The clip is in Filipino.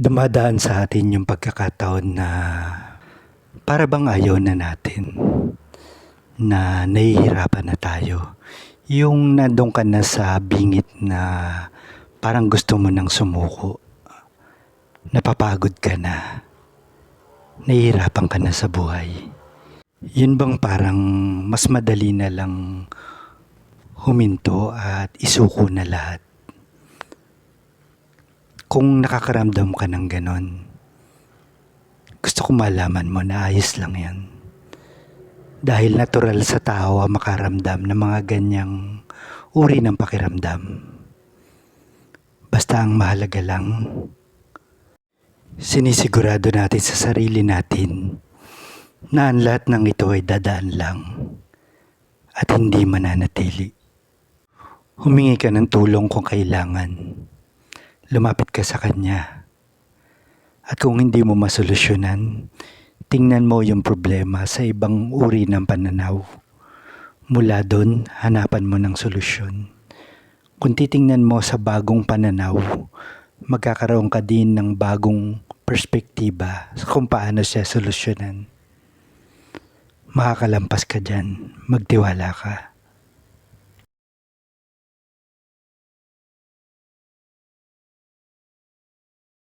dumadaan sa atin yung pagkakataon na para bang ayaw na natin na nahihirapan na tayo. Yung nandun ka na sa bingit na parang gusto mo nang sumuko. Napapagod ka na. Nahihirapan ka na sa buhay. Yun bang parang mas madali na lang huminto at isuko na lahat? Kung nakakaramdam ka ng ganon, gusto ko malaman mo na ayos lang yan. Dahil natural sa tao ang makaramdam ng mga ganyang uri ng pakiramdam. Basta ang mahalaga lang, sinisigurado natin sa sarili natin na ang lahat ng ito ay dadaan lang at hindi mananatili. Humingi ka ng tulong kung kailangan. Lumapit ka sa Kanya. At kung hindi mo masolusyonan, tingnan mo yung problema sa ibang uri ng pananaw. Mula doon, hanapan mo ng solusyon. Kung titingnan mo sa bagong pananaw, magkakaroon ka din ng bagong perspektiba kung paano siya solusyonan. Makakalampas ka dyan, magtiwala ka.